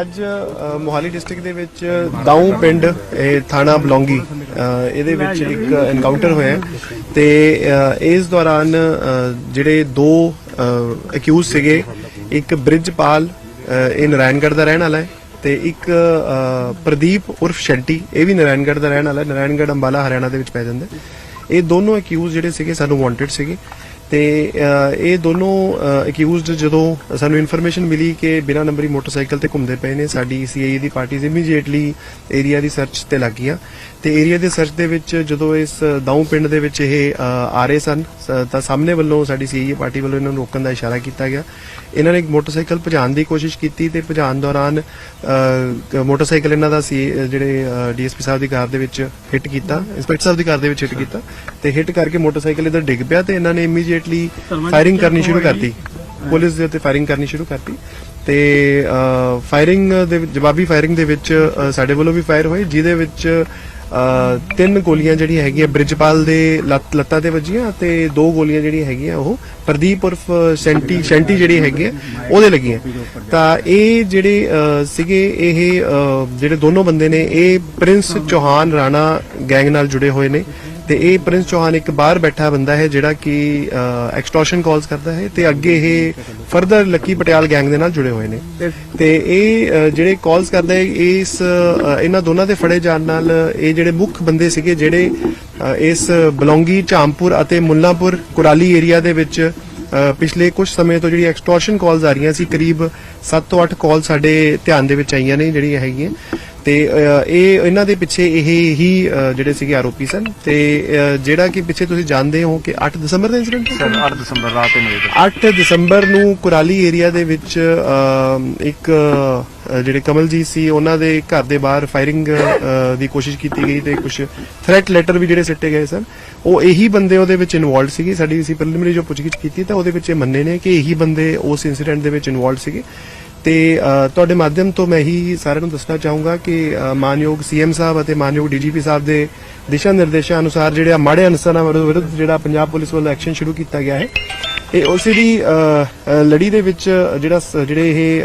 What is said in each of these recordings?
ਅੱਜ ਮੋਹਾਲੀ ਡਿਸਟ੍ਰਿਕਟ ਦੇ ਵਿੱਚ ਦਾਊ ਪਿੰਡ, ਇਹ ਥਾਣਾ ਬਲੌਂਗੀ ਇਹਦੇ ਵਿੱਚ ਇੱਕ ਐਨਕਾਊਂਟਰ ਹੋਇਆ ਹੈ ਤੇ ਇਸ ਦੌਰਾਨ ਜਿਹੜੇ ਦੋ ਅਕਿਊਜ਼ ਸੀਗੇ, ਇੱਕ ਬ੍ਰਿਜਪਾਲ ਇਹ ਨਾਰਾਇਣਗੜ੍ਹ ਦਾ ਰਹਿਣ ਵਾਲਾ ਹੈ ਤੇ ਇੱਕ ਪ੍ਰਦੀਪ ਉਰਫ ਸ਼ੈਂਟੀ, ਇਹ ਵੀ ਨਾਰਾਇਣਗੜ੍ਹ ਦਾ ਰਹਿਣ ਵਾਲਾ ਹੈ, ਨਾਰਾਇਣਗੜ੍ਹ ਅੰਬਾਲਾ, ਹਰਿਆਣਾ ਦੇ ਵਿੱਚ ਪੈ ਜਾਂਦਾ ਇਹ ਦੋਨੋਂ ਅਕਿਊਜ਼ ਜਿਹੜੇ ਸੀਗੇ, ਸਾਨੂੰ ਵਾਂਟਡ ਸੀਗੇ। ਤੇ ਇਹ ਦੋਨੋਂ ਅਕਿਊਜ਼ਡ ਜਦੋਂ ਸਾਨੂੰ ਇਨਫੋਰਮੇਸ਼ਨ ਮਿਲੀ ਕਿ ਬਿਨਾਂ ਨੰਬਰੀ ਮੋਟਰਸਾਈਕਲ ਤੇ ਘੁੰਮਦੇ ਪਏ ਨੇ, ਸਾਡੀ ਸੀਆਈ ਦੀ ਪਾਰਟੀਜ਼ ਇਮੀਡੀਏਟਲੀ ਏਰੀਆ ਦੀ ਸਰਚ ਤੇ ਲੱਗ ਗਈਆਂ। ਤੇ ਏਰੀਆ ਦੇ ਸਰਚ ਦੇ ਵਿੱਚ ਜਦੋਂ ਇਸ ਦਾਊ ਪਿੰਡ ਦੇ ਵਿੱਚ ਇਹ ਆ ਰਹੇ ਸਨ ਤਾਂ ਸਾਹਮਣੇ ਵੱਲੋਂ ਸਾਡੀ ਸੀਆਈ ਪਾਰਟੀ ਵੱਲੋਂ ਇਹਨਾਂ ਨੂੰ ਰੋਕਣ ਦਾ ਇਸ਼ਾਰਾ ਕੀਤਾ ਗਿਆ। ਇਹਨਾਂ ਨੇ ਇੱਕ ਮੋਟਰਸਾਈਕਲ ਭਜਾਉਣ ਦੀ ਕੋਸ਼ਿਸ਼ ਕੀਤੀ ਤੇ ਭਜਾਉਣ ਦੌਰਾਨ ਮੋਟਰਸਾਈਕਲ ਇਹਨਾਂ ਦਾ ਸੀ ਜਿਹੜੇ ਡੀਐਸਪੀ ਸਾਹਿਬ ਦੀ ਕਾਰ ਦੇ ਵਿੱਚ ਹਿੱਟ ਕੀਤਾ ਇੰਸਪੈਕਟਰ ਸਾਹਿਬ ਦੀ ਕਾਰ ਦੇ ਵਿੱਚ ਹਿੱਟ ਕੀਤਾ ਤੇ ਹਿੱਟ ਕਰਕੇ ਮੋਟਰਸਾਈਕਲ ਇਧਰ ਡਿੱਗ ਪਿਆ ਤੇ ਇਹਨਾਂ ਨੇ ਇਮੀਡੀਏਟਲੀ ਫਾਇਰਿੰਗ ਕਰਨੀ ਸ਼ੁਰੂ ਕਰਤੀ। ਪੁਲਿਸ ਦੇ ਉੱਤੇ ਫਾਇਰਿੰਗ ਕਰਨੀ ਸ਼ੁਰੂ ਕਰਤੀ ਤੇ ਫਾਇਰਿੰਗ ਦੇ ਜਵਾਬੀ ਫਾਇਰਿੰਗ ਦੇ ਵਿੱਚ ਸਾਡੇ ਵੱਲੋਂ ਵੀ ਫਾਇਰ ਹੋਏ ਜਿਹਦੇ ਵਿੱਚ ਤਿੰਨ ਗੋਲੀਆਂ ਜਿਹੜੀਆਂ ਹੈਗੀਆਂ ਬ੍ਰਿਜਪਾਲ ਦੇ ਲੱਤ ਲੱਤਾਂ ਤੇ ਵੱਜੀਆਂ ਤੇ ਦੋ ਗੋਲੀਆਂ ਜਿਹੜੀਆਂ ਹੈਗੀਆਂ ਉਹ ਪ੍ਰਦੀਪ ਉਰਫ ਸੈਂਟੀ ਸੈਂਟੀ ਜਿਹੜੀ ਹੈਗੀ ਹੈ, ਉਹਦੇ ਲੱਗੀਆਂ। ਤਾਂ ਇਹ ਜਿਹੜੇ ਸੀਗੇ ਇਹ ਜਿਹੜੇ ਦੋਨੋਂ ਬੰਦੇ ਨੇ ਇਹ ਪ੍ਰਿੰਸ ਚੌਹਾਨ ਰਾਣਾ ਗੈਂਗ ਨਾਲ ਜੁੜੇ ਹੋਏ ਨੇ। ਤੇ ਇਹ ਪ੍ਰਿੰਸ ਚੌਹਾਨ ਇੱਕ ਬਾਹਰ ਬੈਠਾ ਬੰਦਾ ਹੈ ਜਿਹੜਾ ਕਿ ਐਕਸਟੋਰਸ਼ਨ ਕਾਲਸ ਕਰਦਾ ਹੈ ਤੇ ਅੱਗੇ ਇਹ ਫਰਦਰ ਲੱਕੀ ਪਟਿਆਲ ਗੈਂਗ ਦੇ ਨਾਲ ਜੁੜੇ ਹੋਏ ਨੇ। ਤੇ ਇਹ ਜਿਹੜੇ ਕਾਲਸ ਕਰਦਾ ਹੈ ਇਸ ਇਹਨਾਂ ਦੋਨਾਂ ਦੇ ਫੜੇ ਜਾਣ ਨਾਲ ਇਹ ਜਿਹੜੇ ਮੁੱਖ ਬੰਦੇ ਸੀਗੇ ਜਿਹੜੇ ਇਸ ਬਲੌਂਗੀ, ਝਾਮਪੁਰ ਅਤੇ ਮੁੱਲਾਂਪੁਰ ਕੁਰਾਲੀ ਏਰੀਆ ਦੇ ਵਿੱਚ ਪਿਛਲੇ ਕੁਝ ਸਮੇਂ ਤੋਂ ਜਿਹੜੀ ਐਕਸਟੋਰਸ਼ਨ ਕਾਲਸ ਆ ਰਹੀਆਂ ਸੀ, ਕਰੀਬ 7 ਤੋਂ 8 ਕਾਲ ਸਾਡੇ ਧਿਆਨ ਦੇ ਵਿੱਚ ਆਈਆਂ ਨੇ ਜਿਹੜੀਆਂ ਹੈਗੀਆਂ। ਤੇ ਇਹ ਇਹਨਾਂ ਦੇ ਪਿੱਛੇ ਇਹ ਹੀ ਜਿਹੜੇ ਸੀਗੇ ਆਰੋਪੀ ਸਨ ਤੇ ਜਿਹੜਾ ਕਿ ਪਿੱਛੇ ਤੁਸੀਂ ਜਾਣਦੇ ਹੋ ਕਿ 8 ਦਸੰਬਰ ਦਾ ਇਨਸੀਡੈਂਟ ਸੀ ਸਰ 8 ਦਸੰਬਰ ਰਾਤ 3 ਵਜੇ। ਤੱਕ 8 ਦਸੰਬਰ ਨੂੰ ਕੁਰਾਲੀ ਏਰੀਆ ਦੇ ਵਿੱਚ ਇੱਕ ਜਿਹੜੇ ਕਮਲਜੀਤ ਸੀ ਉਹਨਾਂ ਦੇ ਘਰ ਦੇ ਬਾਹਰ ਫਾਇਰਿੰਗ ਦੀ ਕੋਸ਼ਿਸ਼ ਕੀਤੀ ਗਈ ਤੇ ਕੁਝ ਥ੍ਰੈਟ ਲੈਟਰ ਵੀ ਜਿਹੜੇ ਸਿੱਟੇ ਗਏ ਸਨ। ਉਹ ਇਹੀ ਬੰਦੇ ਉਹਦੇ ਵਿੱਚ ਇਨਵੋਲਡ ਸੀਗੇ ਸਾਡੀ ਅਸੀਂ ਪ੍ਰੀਲਿਮਿਨਰੀ ਜੋ ਪੁੱਛਗਿੱਛ ਕੀਤੀ ਤਾਂ ਉਹਦੇ ਵਿੱਚ ਇਹ ਮੰਨੇ ਨੇ ਕਿ ਇਹੀ ਬੰਦੇ ਉਸ ਇਨਸੀਡੈਂਟ ਦੇ ਵਿੱਚ ਇਨਵੋਲਡ ਸੀਗੇ। ਤੇ ਤੁਹਾਡੇ ਮਾਧਿਅਮ ਤੋਂ ਮੈਂ ਹੀ ਸਾਰਿਆਂ ਨੂੰ ਦੱਸਣਾ ਚਾਹੂੰਗਾ ਕਿ ਅ, ਮਾਨਯੋਗ ਸੀਐਮ ਸਾਹਿਬ ਅਤੇ ਮਾਨਯੋਗ ਡੀਜੀਪੀ ਸਾਹਿਬ ਦੇ ਦਿਸ਼ਾ ਨਿਰਦੇਸ਼ਾਂ ਅਨੁਸਾਰ ਜਿਹੜੇ ਮਾੜੇ ਅਨਸਰਾਂ ਵਿਰੁੱਧ ਜਿਹੜਾ ਪੰਜਾਬ ਪੁਲਿਸ ਵੱਲੋਂ ਐਕਸ਼ਨ ਸ਼ੁਰੂ ਕੀਤਾ ਗਿਆ ਹੈ। ਇਹ ਉਸੇ ਦੀ ਲੜੀ ਦੇ ਵਿੱਚ ਜਿਹੜਾ ਜਿਹੜੇ ਇਹ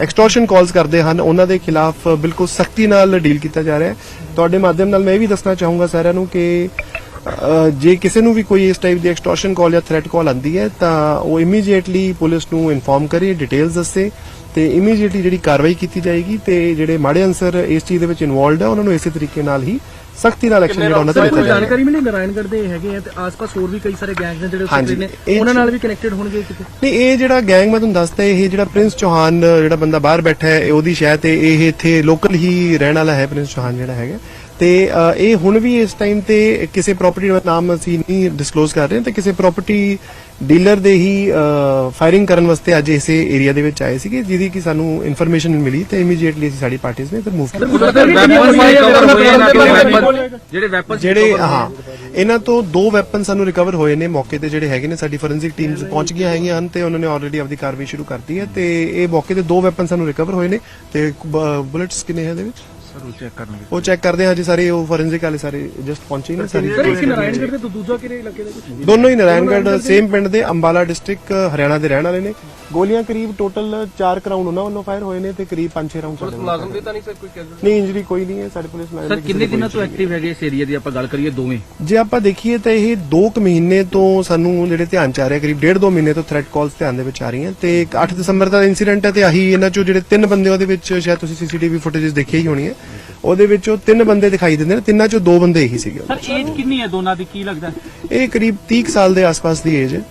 ਐਕਸਟੋਰਸ਼ਨ ਕਾਲਸ ਕਰਦੇ ਹਨ ਉਹਨਾਂ ਦੇ ਖਿਲਾਫ ਬਿਲਕੁਲ ਸਖਤੀ ਨਾਲ ਡੀਲ ਕੀਤਾ ਜਾ ਰਿਹਾ ਹੈ। ਤੁਹਾਡੇ ਮਾਧਿਅਮ ਨਾਲ ਮੈਂ ਇਹ ਵੀ ਦੱਸਣਾ ਚਾਹੂੰਗਾ ਸਾਰਿਆਂ ਨੂੰ ਕਿ ਜੇ ਕਿਸੇ ਨੂੰ ਵੀ ਕੋਈ ਇਸ ਟਾਈਪ ਦੀ ਐਕਸਟੋਰਸ਼ਨ ਕਾਲ ਜਾਂ ਥ੍ਰੈਟ ਕਾਲ ਆਂਦੀ ਹੈ ਤਾਂ ਉਹ ਇਮੀਡੀਏਟਲੀ ਪੁਲਿਸ ਨੂੰ ਇਨਫੋਰਮ ਕਰੇ ਡਿਟੇਲਸ ਦੱਸੇ ਤੇ ਇਮੀਡੀਏਟਲੀ ਜਿਹੜੀ ਕਾਰਵਾਈ ਕੀਤੀ ਜਾਏਗੀ ਤੇ ਜਿਹੜੇ ਮਾੜੇ ਅਨਸਰ ਇਸ ਚੀਜ਼ ਦੇ ਵਿੱਚ ਇਨਵੋਲਡ ਹੈ ਉਹਨਾਂ ਨੂੰ ਇਸੇ ਤਰੀਕੇ ਨਾਲ ਹੀ ਸਖਤੀ ਨਾਲ ਐਕਸ਼ਨ ਜਿਹੜਾ ਉਹਨਾਂ ਤੇ ਲਿੱਤਾ ਜਾਏਗਾ। ਜਾਣਕਾਰੀ ਮਿਲੀ? ਨਾਰਾਇਣਗੜ੍ਹ ਦੇ ਹੈਗੇ ਆ ਤੇ ਆਸ-ਪਾਸ ਹੋਰ ਵੀ ਕਈ ਸਾਰੇ ਗੈਂਗਸ ਨੇ ਜਿਹੜੇ ਉੱਥੇ ਨੇ। ਉਹਨਾਂ ਨਾਲ ਵੀ ਕਨੈਕਟਡ ਹੋਣਗੇ ਕਿਤੇ? ਨਹੀਂ ਇਹ ਜਿਹੜਾ ਗੈਂਗ ਮੈਂ ਤੁਹਾਨੂੰ ਦੱਸਦਾ ਇਹ ਜਿਹੜਾ ਪ੍ਰਿੰਸ ਚੌਹਾਨ ਜਿਹੜਾ ਬੰਦਾ ਬਾਹਰ ਬੈਠਾ ਹੈ ਉਹਦੀ ਸ਼ਾਇਦ ਤੇ ਇਹ ਇੱਥੇ ਲੋਕਲ ਹੀ ਰਹਿਣ ਵਾਲਾ ਹੈ ਪ੍ਰਿੰਸ ਚੌਹਾਨ ਜਿਹੜਾ ਹੈਗਾ। ਤੇ ਇਹ ਹੁਣ ਵੀ ਇਸ ਟਾਈਮ ਤੇ ਕਿਸੇ ਪ੍ਰਾਪਰਟੀ ਦਾ ਨਾਮ ਅਸੀਂ ਨਹੀਂ ਡਿਸਕਲੋਜ਼ ਕਰ ਰਹੇ ਤੇ ਕਿਸੇ ਪ੍ਰਾਪਰਟੀ ਡੀਲਰ ਦੇ ਹੀ ਫਾਇਰਿੰਗ ਕਰਨ ਵਾਸਤੇ ਅੱਜ ਇਸੇ ਏਰੀਆ ਦੇ ਵਿੱਚ ਆਏ ਸੀਗੇ ਜਿਹਦੀ ਕਿ ਸਾਨੂੰ ਇਨਫੋਰਮੇਸ਼ਨ ਮਿਲੀ ਤੇ ਇਮੀਡੀਏਟਲੀ ਅਸੀਂ ਸਾਡੀ ਪਾਰਟੀਆਂ ਨੇ ਇੱਧਰ ਮੂਵ ਕੀਤਾ ਜਿਹੜੇ ਵੈਪਨ ਜਿਹੜੇ ਹਾਂ ਇਹਨਾਂ ਤੋਂ ਦੋ ਵੈਪਨ ਸਾਨੂੰ ਰਿਕਵਰ ਹੋਏ ਨੇ ਮੌਕੇ ਤੇ ਜਿਹੜੇ ਹੈਗੇ ਨੇ ਸਾਡੀ ਫੋਰੈਂਸਿਕ ਟੀਮਸ ਪਹੁੰਚ ਗਈਆਂ ਹੈਗੀਆਂ ਹਨ ਤੇ ਉਹਨਾਂ ਨੇ ਆਲਰੇਡੀ ਆਪਦੀ ਕਾਰਵਾਈ ਸ਼ੁਰੂ ਕਰਤੀ ਹੈ ਤੇ ਇਹ ਮੌਕੇ ਤੇ ਦੋ ਵੈਪਨ ਸਾਨੂੰ ਰਿਕਵਰ ਹੋਏ ਨੇ ਤੇ ਬੁਲੇਟਸ ਕਿੰਨੇ ਹੈ ਇਹਦੇ ਵਿੱਚ ਸਰ ਉਹ ਚੈੱਕ ਕਰਨਗੇ। ਉਹ ਚੈੱਕ ਕਰਦੇ ਹਾਂ ਜੀ ਸਾਰੇ ਉਹ ਫੋਰੈਂਸਿਕ ਵਾਲੇ ਸਾਰੇ ਜਸਟ ਪਹੁੰਚੇ ਨੇ ਸਾਰੇ ਸਰ ਇੱਕ ਨਾਰਾਇਣਗੜ੍ਹ ਤੇ ਦੂਜਾ ਕਿਹੜੇ ਇਲਾਕੇ ਦਾ ਕੁਝ ਦੋਨੋਂ ਹੀ ਨਾਰਾਇਣਗੜ੍ਹ ਸੇਮ ਪਿੰਡ ਦੇ ਅੰਬਾਲਾ ਡਿਸਟ੍ਰਿਕਟ ਹਰਿਆਣਾ ਦੇ ਰਹਿਣ ਵਾਲੇ ਨੇ। ਗੋਲੀਆਂ ਕਰੀਬ ਟੋਟਲ 4 ਰਾਉਂਡ ਉਹਨਾਂ ਵੱਲੋਂ ਫਾਇਰ ਹੋਏ ਨੇ ਤੇ ਕਰੀਬ 5-6 ਰਾਉਂਡ ਸਾਡੇ ਵੱਲੋਂ ਮੁਲਾਜ਼ਮ ਦੇ ਤਾਂ ਨਹੀਂ ਸਰ ਕੋਈ ਨਹੀਂ ਇੰਜਰੀ ਕੋਈ ਨਹੀਂ ਹੈ ਸਾਡੇ ਪੁਲਿਸ ਮੁਲਾਜ਼ਮ ਸਰ ਦੀ ਕਿਸੇ ਕਿੰਨੇ ਦੀ ਦਿਨਾਂ ਕੋਈ ਤੋਂ ਐਕਟਿਵ ਹੈਗੇ ਇਸ ਏਰੀਆ ਦੀ ਆਪਾਂ ਗੱਲ ਕਰੀਏ ਦੋਵੇਂ? ਜੇ ਆਪਾਂ ਦੇਖੀਏ ਤਾਂ ਇਹ 2 ਕੁ ਮਹੀਨੇ ਤੋਂ ਸਾਨੂੰ ਜਿਹੜੇ ਧਿਆਨ ਚ ਆ ਰਿਹਾ ਕਰੀਬ 1.5 2 ਮਹੀਨੇ ਤੋਂ ਥ੍ਰੈਟ ਕਾਲਸ ਧਿਆਨ ਦੇ ਵਿੱਚ ਆ ਰਹੀਆਂ। ਤੇ 8 ਦਸੰਬਰ ਦਾ ਇਨਸੀਡੈਂਟ ਹੈ ਤੇ ਆਹੀ ਇਹਨਾਂ ਚੋਂ ਜਿਹੜੇ ਤਿੰਨ ਬੰਦੇ ਉਹਦੇ ਵਿੱਚ ਸ਼ਾਇਦ ਤੁਸੀਂ ਸੀਸੀਟੀਵੀ ਫੁਟੇजेस ਦੇਖੀ ਹੀ ਹੋਣੀ ਹੈ। ਉਹਦੇ ਵਿੱਚੋਂ ਤਿੰਨ ਬੰਦੇ ਦਿਖਾਈ ਦਿੰਦੇ ਨੇ ਤਿੰਨਾਂ ਚੋਂ ਦੋ ਬੰਦੇ ਇਹੀ ਸੀਗੇ। ਸਰ ਏਜ ਕਿੰਨੀ ਹੈ ਦੋਨਾਂ ਦੀ? ਕੀ ਲੱਗਦਾ? ਇਹ ਕਰੀਬ 30 ਕੁ ਸਾਲ ਦੇ ਆਸ-ਪਾਸ ਦੀ ਏਜ ਹੈ।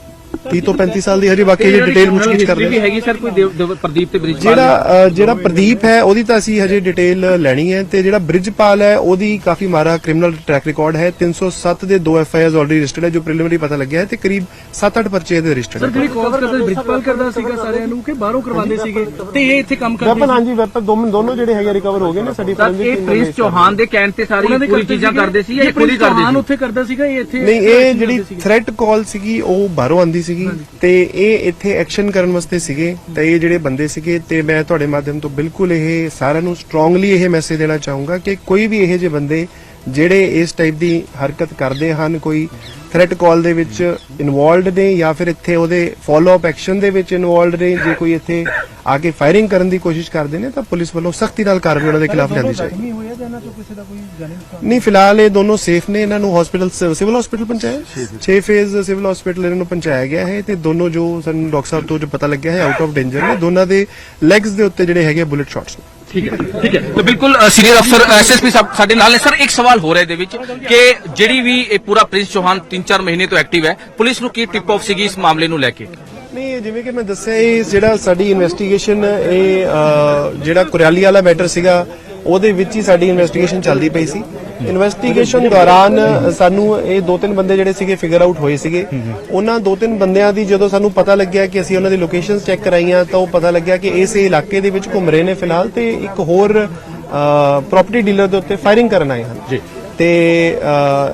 30 ਤੋਂ 35 ਸਾਲ ਦੀ ਹਜੇ ਬਾਕੀ ਜੇ ਡਿਟੇਲ ਪੁੱਛਗਿੱਛ ਕਰ ਰਹੇ ਵੀ ਹਾਂ ਹੈਗੀ ਸਰ ਕੋਈ ਪ੍ਰਦੀਪ ਤੇ ਬ੍ਰਿਜ ਜਿਹੜਾ ਜਿਹੜਾ ਪ੍ਰਦੀਪ ਹੈ ਉਹਦੀ ਤਾਂ ਅਸੀਂ ਹਜੇ ਡਿਟੇਲ ਲੈਣੀ ਹੈ ਤੇ ਜਿਹੜਾ ਬ੍ਰਿਜਪਾਲ ਹੈ ਉਹਦੀ ਕਾਫੀ ਮਾਰਾ ਕ੍ਰਿਮੀਨਲ ਟਰੈਕ ਰਿਕਾਰਡ ਹੈ। 307 ਦੇ ਦੋ F I Rs already registered ਹੈ ਜੋ ਪ੍ਰੀਲਿਮਿਨਰੀ ਪਤਾ ਲੱਗਿਆ ਹੈ ਤੇ ਕਰੀਬ 7-8 ਪਰਚੇ ਦੇ ਰਜਿਸਟਰਡ ਸਰ ਹੈ। ਜਿਹੜੀ ਕਾਲ ਕਰਦਾ ਬ੍ਰਿਜਪਾਲ ਕਰਦਾ ਸੀਗਾ ਸਾਰਿਆਂ ਨੂੰ ਕਿ ਬਾਹਰੋਂ ਕਰਵਾਉਂਦੇ ਸੀਗੇ ਤੇ ਇਹ ਇੱਥੇ ਕੰਮ ਕਰਦੇ ਵੈਪਨ ਹਾਂਜੀ ਵੈਪਨ ਦੋਨੋਂ ਦੋਨੋਂ ਜਿਹੜੇ ਹੈਗੇ ਰਿਕਵਰ ਹੋ ਗਏ ਨੇ ਸਾਡੀ ਸਰ forensic ਇਹ ਪ੍ਰਿੰਸ ਚੌਹਾਨ ਦੇ ਕਹਿਣ ਤੇ ਸਾਰੀ ਪੂਰੀ ਚੀਜ਼ਾਂ ਕਰਦੇ ਸੀ ਇਹ ਖੁਦ ਹੀ ਕਰਦੇ ਚੌਹਾਨ ਸੀ ਉੱਥੇ ਕਰਦਾ ਸੀਗਾ ਇਹ ਇੱਥੇ ਨਹੀਂ ਇਹ ਜਿਹੜੀ ਥ੍ਰੈਟ ਕਾਲ ਸੀਗੀ ਉਹ ਬਾਹਰੋਂ ਆਂਦੀ ਸੀਗੀ ਤੇ ਇਹ ਇੱਥੇ ਐਕਸ਼ਨ ਕਰਨ ਵਾਸਤੇ ਸੀਗੇ ਤੇ ਇਹ ਜਿਹੜੇ ਬੰਦੇ ਸੀਗੇ ਤੇ ਮੈਂ ਤੁਹਾਡੇ ਮਾਧਿਅਮ ਤੋਂ ਬਿਲਕੁਲ ਇਹ ਸਾਰਿਆਂ ਨੂੰ ਸਟਰੋਂਗਲੀ ਇਹ ਮੈਸੇਜ ਦੇਣਾ ਚਾਹੂੰਗਾ ਕਿ ਕੋਈ ਵੀ ਇਹੋ ਜਿਹੇ ਬੰਦੇ ਜਿਹੜੇ ਇਸ ਟਾਈਪ ਦੀ ਹਰਕਤ ਕਰਦੇ ਹਨ ਕੋਈ ਥ੍ਰੈਟ ਕਾਲ ਦੇ ਵਿੱਚ ਇਨਵੋਲਡ ਨੇ ਜਾਂ ਫਿਰ ਇੱਥੇ ਉਹਦੇ ਫਾਲੋ ਅਪ ਐਕਸ਼ਨ ਦੇ ਵਿੱਚ ਇਨਵੋਲਡ ਨੇ ਜੇ ਕੋਈ ਇੱਥੇ ਆ ਕੇ ਫਾਇਰਿੰਗ ਕਰਨ ਦੀ ਕੋਸ਼ਿਸ਼ ਕਰਦੇ ਨੇ ਤਾਂ ਪੁਲਿਸ ਵੱਲੋਂ ਸਖਤੀ ਨਾਲ ਕਾਰਵਾਈ ਉਹਨਾਂ ਦੇ ਖਿਲਾਫ ਲਿਆਂਦੀ ਜਾਏਗੀ। ਜ਼ਖਮੀ ਹੋਇਆ ਜਾਂ ਇਹਨਾਂ ਚੋਂ ਕਿਸੇ ਦਾ ਕੋਈ ਜਾਨੀ ਨੁਕਸਾਨ? ਨਹੀਂ ਫਿਲਹਾਲ ਇਹ ਦੋਨੋਂ ਸੇਫ ਨੇ ਇਹਨਾਂ ਨੂੰ ਹਸਪੀਟਲ ਸਿਵਲ ਹਸਪੀਟਲ ਪਹੁੰਚਾਇਆ? 6 ਫੇਜ਼ ਸਿਵਲ ਹਸਪੀਟਲ ਇਹਨਾਂ ਨੂੰ ਪਹੁੰਚਾਇਆ ਗਿਆ ਹੈ ਤੇ ਦੋਨੋਂ ਜੋ ਸਾਨੂੰ ਡਾਕਟਰ ਸਾਹਿਬ ਤੋਂ ਜੋ ਪਤਾ ਲੱਗਿਆ ਹੈ ਆਊਟ ਆਫ ਡੇਂਜਰ ਨੇ ਦੋਨਾਂ ਦੇ ਲੈਗਸ ਦੇ ਉੱਤੇ ਜਿਹੜੇ ਹੈਗੇ ਬੁਲਟ ਸ਼ਾਟਸ ਨੇ। ਠੀਕ ਹੈ ਠੀਕ ਹੈ। ਤਾਂ ਬਿਲਕੁਲ ਸੀਨੀਅਰ ਅਫਸਰ ਐਸਐਸਪੀ ਸਾਹਿਬ ਸਾਡੇ ਨਾਲ ਨੇ। ਸਰ, ਇੱਕ ਸਵਾਲ ਹੋ ਰਿਹਾ ਇਹਦੇ ਵਿੱਚ ਕਿ ਜਿਹੜੀ ਵੀ ਇਹ ਪੂਰਾ ਪ੍ਰਿੰਸ ਚੌਹਾਨ 3-4 ਮਹੀਨੇ ਤੋਂ ਐਕਟਿਵ ਹੈ, ਪੁਲਿਸ ਨੂੰ ਕੀ ਟਿਪ ਆਫ ਸੀਗੀ ਇਸ ਮਾਮਲੇ ਨੂੰ ਲੈ ਕੇ? ਨਹੀਂ, ਜਿਵੇਂ ਕਿ ਮੈਂ ਦੱਸਿਆ, ਇਹ ਜਿਹੜਾ ਸਾਡੀ ਇਨਵੈਸਟੀਗੇਸ਼ਨ ਇਹ ਜਿਹੜਾ ਕੁਰਿਆਲੀ ਵਾਲਾ ਮੈਟਰ ਸੀਗਾ, ਉਹਦੇ ਵਿੱਚ ਹੀ ਸਾਡੀ ਇਨਵੈਸਟੀਗੇਸ਼ਨ ਚੱਲਦੀ ਪਈ ਸੀ। ਇਨਵੈਸਟੀਗੇਸ਼ਨ ਦੌਰਾਨ ਸਾਨੂੰ ਇਹ ਦੋ ਤਿੰਨ ਬੰਦੇ ਜਿਹੜੇ ਸੀਗੇ ਫਿਗਰ ਆਊਟ ਹੋਏ ਸੀਗੇ। ਉਹਨਾਂ ਦੋ ਤਿੰਨ ਬੰਦਿਆਂ ਦੀ ਜਦੋਂ ਸਾਨੂੰ ਪਤਾ ਲੱਗਿਆ ਕਿ ਅਸੀਂ ਉਹਨਾਂ ਦੀ ਲੋਕੇਸ਼ਨਸ ਚੈੱਕ ਕਰਾਈਆਂ, ਤਾਂ ਉਹ ਪਤਾ ਲੱਗਿਆ ਕਿ ਇਸ ਇਲਾਕੇ ਦੇ ਵਿੱਚ ਘੁੰਮ ਰਹੇ ਨੇ ਫਿਲਹਾਲ ਤੇ ਇੱਕ ਹੋਰ ਪ੍ਰਾਪਰਟੀ ਡੀਲਰ ਦੇ ਉੱਤੇ ਫਾਇਰਿੰਗ ਕਰਨ ਆਏ ਹਨ। ਜੀ। ਤੇ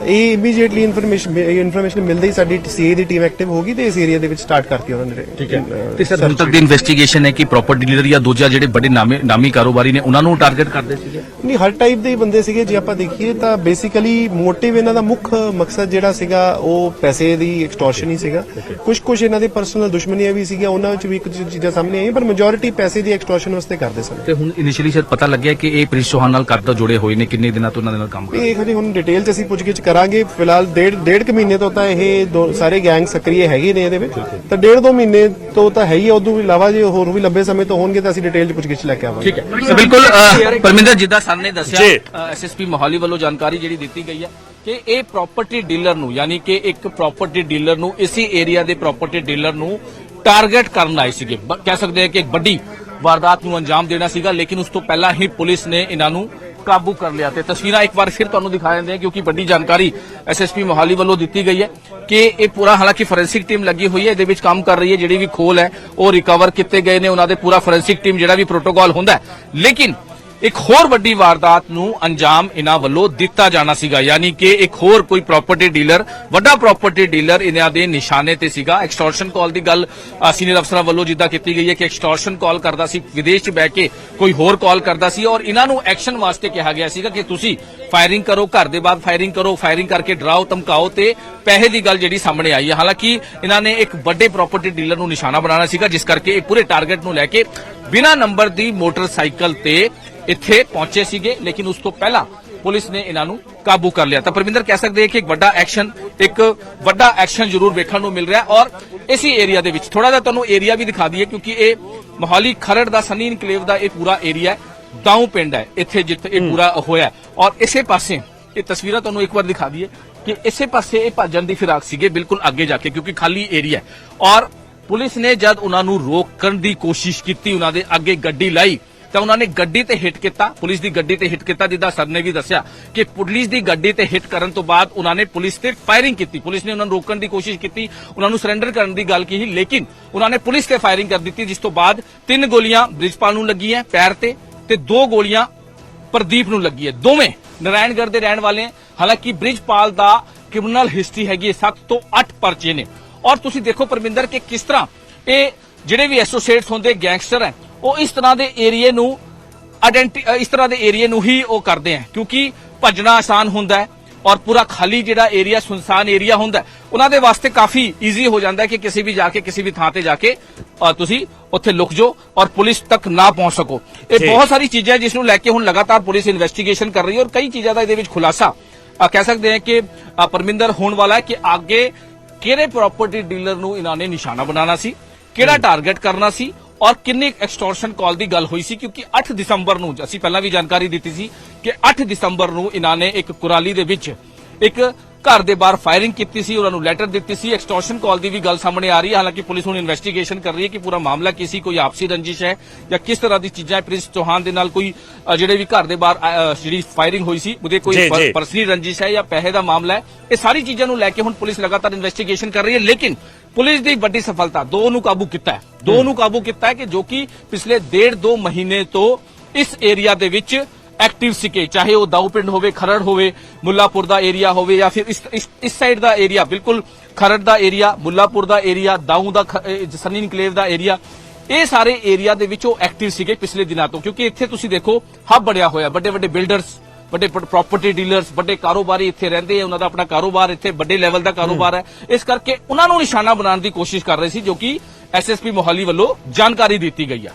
ਇਹ ਇਮੀਡੀਏਟਲੀ ਇਨਫੋਰਮੇਸ਼ਨ ਇਨਫੋਰਮੇਸ਼ਨ ਮਿਲਦੇ ਹੀ ਸਾਡੀ ਸੀਏ ਦੀ ਟੀਮ ਐਕਟਿਵ ਹੋ ਗਈ ਤੇ ਇਸ ਏਰੀਆ ਦੇ ਵਿੱਚ ਸਟਾਰਟ ਕਰਤੀ ਉਹਨਾਂ ਨੇ ਠੀਕ ਹੈ। ਤੇ ਸਰ ਹੁਣ ਤੱਕ ਦੀ ਇਨਵੈਸਟੀਗੇਸ਼ਨ ਹੈ ਕਿ ਪ੍ਰਾਪਰਟੀ ਡੀਲਰ ਜਾਂ ਦੂਜਾ ਜਿਹੜੇ ਵੱਡੇ ਨਾਮੇ ਨਾਮੀ ਕਾਰੋਬਾਰੀ ਨੇ ਉਹਨਾਂ ਨੂੰ ਟਾਰਗੇਟ ਕਰਦੇ ਸੀਗੇ? ਨਹੀਂ ਹਰ ਟਾਈਪ ਦੇ ਹੀ ਬੰਦੇ ਸੀਗੇ ਜੇ ਆਪਾਂ ਦੇਖੀਏ ਤਾਂ ਬੇਸਿਕਲੀ ਮੋਟਿਵ ਇਹਨਾਂ ਦਾ ਮੁੱਖ ਮਕਸਦ ਜਿਹੜਾ ਸੀਗਾ ਉਹ ਪੈਸੇ ਦੀ ਐਕਸਟੋਰਸ਼ਨ ਹੀ ਸੀਗਾ। ਕੁਝ ਕੁਝ ਇਹਨਾਂ ਦੇ ਪਰਸਨਲ ਦੁਸ਼ਮਣੀਆਂ ਵੀ ਸੀਗੀਆਂ ਉਹਨਾਂ ਵਿੱਚ ਵੀ ਕੁਝ ਚੀਜ਼ਾਂ ਸਾਹਮਣੇ ਆਈਆਂ ਪਰ ਮੈਜੋਰਿਟੀ ਪੈਸੇ ਦੀ ਐਕਸਟੋਰਸ਼ਨ ਵਾਸਤੇ ਕਰਦੇ ਸਨ। ਤੇ ਹੁਣ ਇਨੀਸ਼ੀਅਲੀ ਸ਼ਾਇਦ ਪਤਾ ਲੱਗਿਆ ਕਿ ਇਹ ਪ੍ਰਿੰਸ ਚੌਹਾਨ ਨਾਲ ਕਰਦਾ ਜੁੜੇ ਹੋਏ ਨੇ ਕਿੰਨੇ ਦਿਨਾਂ ਤੋਂ ਉਹਨਾਂ ਦੇ ਨਾਲ ਕੰਮ ਕਰ ਰਹੇ ਇਹ ਹਜੇ ਹੁਣ ਡਿਟੇਲ ਚ ਅਸੀਂ ਪੁੱਛਗਿੱਛ ਕਰਾਂਗੇ। ਫਿਲਹਾਲ ਡੇਢ ਡੇਢ ਕੁ ਮਹੀਨੇ ਤੋਂ ਤਾਂ ਇਹ ਦੋ- ਸਾਰੇ ਗੈਂਗ ਸਕਰੀਏ ਹੈਗੇ ਨੇ ਇਹਦੇ ਵਿੱਚ। ਤਾਂ ਡੇਢ ਦੋ ਮਹੀਨੇ ਤੋਂ ਤਾਂ ਹੈ ਹੀ ਉਦੋਂ ਵੀ ਇਲਾਵਾ ਜੇ ਹੋਰ ਵੀ ਲੰਬੇ ਸਮੇਂ ਤੋਂ ਹੋਣਗੇ ਤਾਂ ਅਸੀਂ ਡਿਟੇਲ ਚ ਪੁੱਛਗਿੱਛ ਲੈ ਕੇ ਆਵਾਂਗੇ। ਠੀਕ ਹੈ। ਤਾਂ ਬਿਲਕੁਲ ਪਰਮਿੰਦਰ ਜਿੱਦਾਂ ਸਰ ਨੇ ਦੱਸਿਆ ਐਸਐਸਪੀ ਮੋਹਾਲੀ ਵੱਲੋਂ ਜਾਣਕਾਰੀ ਜਿਹੜੀ ਦਿੱਤੀ ਗਈ ਹੈ ਕਿ ਇਹ ਪ੍ਰਾਪਰਟੀ ਡੀਲਰ ਨੂੰ ਯਾਨੀ ਕਿ ਇੱਕ ਪ੍ਰਾਪਰਟੀ ਡੀਲਰ ਨੂੰ ਇਸੇ ਏਰੀਆ ਦੇ ਪ੍ਰਾਪਰਟੀ ਡੀਲਰ ਨੂੰ ਟਾਰਗੇਟ ਕਰਨ ਆਏ ਸੀਗੇ। ਕਹਿ ਸਕਦੇ ਹਾਂ ਕਿ ਇੱਕ ਵੱਡੀ ਵਾਰਦਾਤ ਨੂੰ ਅੰਜਾਮ ਦੇਣਾ ਸੀਗਾ ਲੇਕਿਨ ਉਸ ਤੋਂ ਪਹਿਲਾਂ ਹੀ ਪੁਲਿਸ ਨੇ ਇਹਨਾਂ ਨੂੰ ਕਾਬੂ ਕਰ ਲਿਆ ਤੇ ਤਸਵੀਰਾਂ ਇੱਕ ਵਾਰ ਫਿਰ ਤੁਹਾਨੂੰ ਦਿਖਾ ਦਿੰਦੇ ਹਾਂ, ਕਿਉਂਕਿ ਵੱਡੀ ਜਾਣਕਾਰੀ ਐਸਐਸਪੀ ਮੋਹਾਲੀ ਵੱਲੋਂ ਦਿੱਤੀ ਗਈ ਹੈ ਕਿ ਇਹ ਪੂਰਾ, ਹਾਲਾਂਕਿ ਫੋਰੈਂਸਿਕ ਟੀਮ ਲੱਗੀ ਹੋਈ ਹੈ, ਇਹਦੇ ਵਿੱਚ ਕੰਮ ਕਰ ਰਹੀ ਹੈ, ਜਿਹੜੀ ਵੀ ਖੋਲ ਹੈ, ਉਹ ਰਿਕਵਰ ਕੀਤੇ ਗਏ ਨੇ, ਉਹਨਾਂ ਦੇ ਪੂਰਾ ਫੋਰੈਂਸਿਕ ਟੀਮ ਜਿਹੜਾ ਵੀ ਪ੍ਰੋਟੋਕਾਲ ਹੁੰਦਾ ਹੈ। ਲੇਕਿਨ ਇੱਕ ਹੋਰ ਵੱਡੀ ਵਾਰਦਾਤ ਨੂੰ ਅੰਜਾਮ ਇਹਨਾਂ ਵੱਲੋਂ ਦਿੱਤਾ ਜਾਣਾ ਸੀਗਾ। ਯਾਨੀ ਕਿ ਇੱਕ ਹੋਰ ਕੋਈ ਪ੍ਰਾਪਰਟੀ ਡੀਲਰ ਵੱਡਾ ਪ੍ਰਾਪਰਟੀ ਡੀਲਰ ਇਹਨਾਂ ਦੇ ਨਿਸ਼ਾਨੇ ਤੇ ਸੀਗਾ। ਐਕਸਟੋਰਸ਼ਨ ਕਾਲ ਦੀ ਗੱਲ ਸੀਨੀਅਰ ਅਫਸਰਾਂ ਵੱਲੋਂ ਜਿੱਦਾਂ ਕੀਤੀ ਗਈ ਹੈ ਕਿ ਐਕਸਟੋਰਸ਼ਨ ਕਾਲ ਕਰਦਾ ਸੀ, ਵਿਦੇਸ਼ 'ਚ ਬਹਿ ਕੇ ਕੋਈ ਹੋਰ ਕਾਲ ਕਰਦਾ ਸੀ ਔਰ ਇਹਨਾਂ ਨੂੰ ਐਕਸ਼ਨ ਵਾਸਤੇ ਕਿਹਾ ਗਿਆ ਸੀਗਾ ਕਿ ਤੁਸੀਂ ਫਾਇਰਿੰਗ ਕਰੋ, ਘਰ ਦੇ ਬਾਅਦ ਫਾਇਰਿੰਗ ਕਰੋ ਫਾਇਰਿੰਗ ਕਰਕੇ ਡਰਾਓ, ਧਮਕਾਓ ਤੇ ਪੈਸੇ ਦੀ ਗੱਲ ਜਿਹੜੀ ਸਾਹਮਣੇ ਆਈ ਹੈ। ਹਾਲਾਂਕਿ ਇਹਨਾਂ ਨੇ ਇੱਕ ਵੱਡੇ ਪ੍ਰਾਪਰਟੀ ਡੀਲਰ ਨੂੰ ਨਿਸ਼ਾਨਾ ਬਣਾਉਣਾ ਸੀਗਾ, ਜਿਸ ਕਰਕੇ ਇਹ ਪੂਰੇ ਟਾਰਗੇਟ ਨੂੰ ਲੈ ਕੇ ਬਿਨਾਂ ਨੰਬਰ ਦੀ ਮੋਟਰਸਾਈਕਲ ਤੇ ਇੱਥੇ ਪਹੁੰਚੇ ਸੀਗੇ ਲੇਕਿਨ ਉਸ ਤੋਂ ਪਹਿਲਾਂ ਪੁਲਿਸ ਨੇ ਇਹਨਾਂ ਨੂੰ ਕਾਬੂ ਕਰ ਲਿਆ। ਤਾਂ ਪਰਵਿੰਦਰ ਕਹਿ ਸਕਦੇ ਕਿ ਇੱਕ ਵੱਡਾ ਐਕਸ਼ਨ ਇੱਕ ਵੱਡਾ ਐਕਸ਼ਨ ਜ਼ਰੂਰ ਵੇਖਣ ਨੂੰ ਮਿਲ ਰਿਹਾ ਔਰ ਇਸੇ ਏਰੀਆ ਦੇ ਵਿੱਚ ਥੋੜਾ ਜਿਹਾ ਤੁਹਾਨੂੰ ਏਰੀਆ ਵੀ ਦਿਖਾ ਦਈਏ ਕਿਉਂਕਿ ਇਹ ਮੋਹਾਲੀ ਖਰੜ ਦਾ ਸਨੀ ਇਨਕਲੇਵ ਦਾ ਇਹ ਪੂਰਾ ਏਰੀਆ ਦਾਊ ਪਿੰਡ ਹੈ ਇੱਥੇ ਜਿੱਥੇ ਇਹ ਪੂਰਾ ਹੋਇਆ। ਔਰ ਇਸੇ ਪਾਸੇ ਇਹ ਤਸਵੀਰਾਂ ਤੁਹਾਨੂੰ ਇੱਕ ਵਾਰ ਦਿਖਾ ਦਈਏ ਕਿ ਇਸੇ ਪਾਸੇ ਇਹ ਭੱਜਣ ਦੀ ਫਿਰਾਕ ਸੀਗੇ ਬਿਲਕੁਲ ਅੱਗੇ ਜਾ ਕੇ ਕਿਉਂਕਿ ਖਾਲੀ ਏਰੀਆ ਹੈ। ਔਰ ਪੁਲਿਸ ਨੇ ਜਦ ਉਹਨਾਂ ਨੂੰ ਰੋਕਣ ਦੀ ਕੋਸ਼ਿਸ਼ ਕੀਤੀ ਉਹਨਾਂ ਦੇ ਅੱਗੇ ਗੱਡੀ ਲਾਈ ਤਾਂ ਉਹਨਾਂ ਨੇ ਗੱਡੀ ਤੇ ਹਿੱਟ ਕੀਤਾ, ਪੁਲਿਸ ਦੀ ਗੱਡੀ ਤੇ ਹਿੱਟ ਕੀਤਾ, ਜਿੱਦਾਂ ਸਰ ਨੇ ਵੀ ਦੱਸਿਆ ਕਿ ਪੁਲਿਸ ਦੀ ਗੱਡੀ ਤੇ ਹਿੱਟ ਕਰਨ ਤੋਂ ਬਾਅਦ ਉਹਨਾਂ ਨੇ ਪੁਲਿਸ ਤੇ ਫਾਇਰਿੰਗ ਕੀਤੀ। ਪੁਲਿਸ ਨੇ ਉਹਨਾਂ ਨੂੰ ਰੋਕਣ ਦੀ ਕੋਸ਼ਿਸ਼ ਕੀਤੀ, ਉਹਨਾਂ ਨੂੰ ਸਰੈਂਡਰ ਕਰਨ ਦੀ ਗੱਲ ਕੀਤੀ ਲੇਕਿਨ ਉਹਨਾਂ ਨੇ ਪੁਲਿਸ ਤੇ ਫਾਇਰਿੰਗ ਕਰ ਦਿੱਤੀ, ਜਿਸ ਤੋਂ ਬਾਅਦ ਤਿੰਨ ਗੋਲੀਆਂ ਬ੍ਰਿਜਪਾਲ ਨੂੰ ਲੱਗੀਆਂ, ਪੈਰ ਤੇ ਤੇ ਦੋ ਗੋਲੀਆਂ ਪ੍ਰਦੀਪ ਨੂੰ ਲੱਗੀ ਹੈ ਦੋਵੇਂ ਨਾਰਾਇਣਗੜ੍ਹ ਦੇ ਰਹਿਣ ਵਾਲੇ ਹਾਲਾਂਕਿ ਬ੍ਰਿਜਪਾਲ ਦਾ ਕ੍ਰਿਮੀਨਲ ਹਿਸਟਰੀ ਹੈਗੀ ਹੈ 7 ਤੋਂ 8 ਪਰਚੇ ਨੇ। ਔਰ ਤੁਸੀਂ ਦੇਖੋ ਪਰਮਿੰਦਰ, ਕਿ ਕਿਸ ਤਰ੍ਹਾਂ ਇਹ ਜਿਹੜੇ ਵੀ ਐਸੋਸੀਏਟਸ ਹੁੰਦੇ ਗੈਂਗਸਟਰ ਹੈ ਉਹ ਇਸ ਤਰ੍ਹਾਂ ਦੇ ਏਰੀਏ ਨੂੰ ਆਇਡੈਂਟੀ ਇਸ ਤਰ੍ਹਾਂ ਦੇ ਏਰੀਏ ਨੂੰ ਹੀ ਉਹ ਕਰਦੇ ਆ। ਕਿਉਂਕਿ ਭੱਜਣਾ ਆਸਾਨ ਹੁੰਦਾ ਹੈ ਔਰ ਪੂਰਾ ਖਾਲੀ ਜਿਹੜਾ ਏਰੀਆ ਸੁਨਸਾਨ ਏਰੀਆ ਹੁੰਦਾ ਉਹਨਾਂ ਦੇ ਵਾਸਤੇ ਕਾਫੀ ਈਜ਼ੀ ਹੋ ਜਾਂਦਾ ਕਿ ਕਿਸੇ ਵੀ ਜਾ ਕੇ ਕਿਸੇ ਵੀ ਥਾਂ ਤੇ ਜਾ ਕੇ ਤੁਸੀਂ ਉੱਥੇ ਲੁਕ ਜਾਓ ਔਰ ਪੁਲਿਸ ਤੱਕ ਨਾ ਪਹੁੰਚ ਸਕੋ। ਇਹ ਬਹੁਤ ਸਾਰੀ ਚੀਜ਼ਾਂ ਜਿਸ ਨੂੰ ਲੈ ਕੇ ਹੁਣ ਲਗਾਤਾਰ ਪੁਲਿਸ ਇਨਵੈਸਟੀਗੇਸ਼ਨ ਕਰ ਰਹੀ ਹੈ ਔਰ ਕਈ ਚੀਜ਼ਾਂ ਦਾ ਇਹਦੇ ਵਿੱਚ ਖੁਲਾਸਾ ਕਹਿ ਸਕਦੇ ਹਾਂ ਕਿ ਪਰਮਿੰਦਰ ਹੋਣ ਵਾਲਾ ਹੈ ਕਿ ਅੱਗੇ ਕਿਹੜੇ ਪ੍ਰਾਪਰਟੀ ਡੀਲਰ ਨੂੰ ਇਹਨਾਂ ਨੇ ਨਿਸ਼ਾਨਾ ਬਣਾਉਣਾ ਸੀ ਕਿਹੜਾ ਟਾਰਗੇਟ ਕਰਨਾ ਸੀ ਔਰ ਕਿੰਨੀ ਐਕਸਟੋਰਸ਼ਨ ਕਾਲ ਦੀ ਗੱਲ ਹੋਈ ਸੀ? ਕਿਉਂਕਿ 8 ਦਸੰਬਰ ਨੂੰ, ਅਸੀਂ ਪਹਿਲਾਂ ਵੀ ਜਾਣਕਾਰੀ ਦਿੱਤੀ ਸੀ ਕਿ 8 ਦਸੰਬਰ ਨੂੰ ਇਹਨਾਂ ਨੇ ਇੱਕ ਕੁਰਾਲੀ ਦੇ ਵਿੱਚ ਇੱਕ ਘਰ ਦੇ ਬਾਹਰ ਫਾਇਰਿੰਗ ਕੀਤੀ ਸੀ ਉਹਨਾਂ ਨੂੰ ਲੈਟਰ ਦਿੱਤੀ ਸੀ ਐਕਸਟੋਰਸ਼ਨ ਕਾਲ ਦੀ ਵੀ ਗੱਲ ਸਾਹਮਣੇ ਆ ਰਹੀ ਹੈ। ਹਾਲਾਂਕਿ ਪੁਲਿਸ ਹੁਣ ਇਨਵੈਸਟੀਗੇਸ਼ਨ ਕਰ ਰਹੀ ਹੈ ਕਿ ਪੂਰਾ ਮਾਮਲਾ ਕੀ ਸੀ ਕੋਈ ਆਪਸੀ ਰੰਜਿਸ਼ ਹੈ ਜਾਂ ਕਿਸ ਤਰ੍ਹਾਂ ਦੀ ਚੀਜ਼ਾਂ ਹੈ। ਪ੍ਰਿੰਸ ਚੌਹਾਨ ਦੇ ਨਾਲ ਕੋਈ ਜਿਹੜੇ ਵੀ ਘਰ ਦੇ ਬਾਹਰ ਜਿਹੜੀ ਫਾਇਰਿੰਗ ਹੋਈ ਸੀ ਉਹਦੇ ਕੋਈ। ਪਰਸਨਲੀ ਰੰਜਿਸ਼ ਹੈ ਜਾਂ ਪੈਸੇ ਦਾ ਮਾਮਲਾ ਹੈ ਇਹ ਸਾਰੀ ਚੀਜ਼ਾਂ ਨੂੰ ਲੈ ਕੇ ਹੁਣ ਪੁਲਿਸ ਲਗਾਤਾਰ ਇਨਵੈਸਟੀਗੇਸ਼ਨ ਕਰ ਰਹੀ ਹੈ। ਲੇਕਿਨ ਪੁਲਿਸ ਦੀ ਵੱਡੀ ਸਫਲਤਾ ਦੋ ਨੂੰ ਕਾਬੂ ਕੀਤਾ ਹੈ। ਦੋ ਨੂੰ ਕਾਬੂ ਕੀਤਾ ਹੈ ਕਿ ਜੋ ਕਿ ਪਿਛਲੇ ਡੇਢ ਦੋ ਮਹੀਨੇ ਤੋਂ ਇਸ ਏਰੀਆ ਦੇ ਵਿੱਚ ਐਕਟਿਵ ਸੀਗੇ ਚਾਹੇ ਉਹ ਦਾਊ ਪਿੰਡ ਹੋਵੇ ਖਰੜ ਹੋਵੇ ਮੁੱਲਾਪੁਰ ਦਾ ਏਰੀਆ ਹੋਵੇ ਜਾਂ ਫਿਰ ਇਸ ਇਸ ਸਾਈਡ ਦਾ ਏਰੀਆ ਬਿਲਕੁਲ ਖਰੜ ਦਾ ਏਰੀਆ ਮੁੱਲਾਪੁਰ ਦਾ ਏਰੀਆ ਦਾਊ ਦਾ ਸਨੀ ਇਨਕਲੇਵ ਦਾ ਏਰੀਆ ਇਹ ਸਾਰੇ ਏਰੀਆ ਦੇ ਵਿੱਚ ਉਹ ਐਕਟਿਵ ਸੀਗੇ ਪਿਛਲੇ ਦਿਨਾਂ ਤੋਂ ਕਿਉਂਕਿ ਇੱਥੇ ਤੁਸੀਂ ਦੇਖੋ ਹੱਬ ਬਣਿਆ ਹੋਇਆ ਵੱਡੇ ਵੱਡੇ ਬਿਲਡਰਸ ਵੱਡੇ ਪ੍ਰਾਪਰਟੀ ਡੀਲਰਸ ਵੱਡੇ ਕਾਰੋਬਾਰੀ ਇੱਥੇ ਰਹਿੰਦੇ ਆ ਉਹਨਾਂ ਦਾ ਆਪਣਾ ਕਾਰੋਬਾਰ ਇੱਥੇ ਵੱਡੇ ਲੈਵਲ ਦਾ ਕਾਰੋਬਾਰ ਹੈ। ਇਸ ਕਰਕੇ ਉਹਨਾਂ ਨੂੰ ਨਿਸ਼ਾਨਾ ਬਣਾਉਣ ਦੀ ਕੋਸ਼ਿਸ਼ ਕਰ ਰਹੇ ਸੀ ਜੋ ਕਿ ਐਸਐਸਪੀ ਮੋਹਾਲੀ ਵੱਲੋਂ ਜਾਣਕਾਰੀ ਦਿੱਤੀ ਗਈ ਹੈ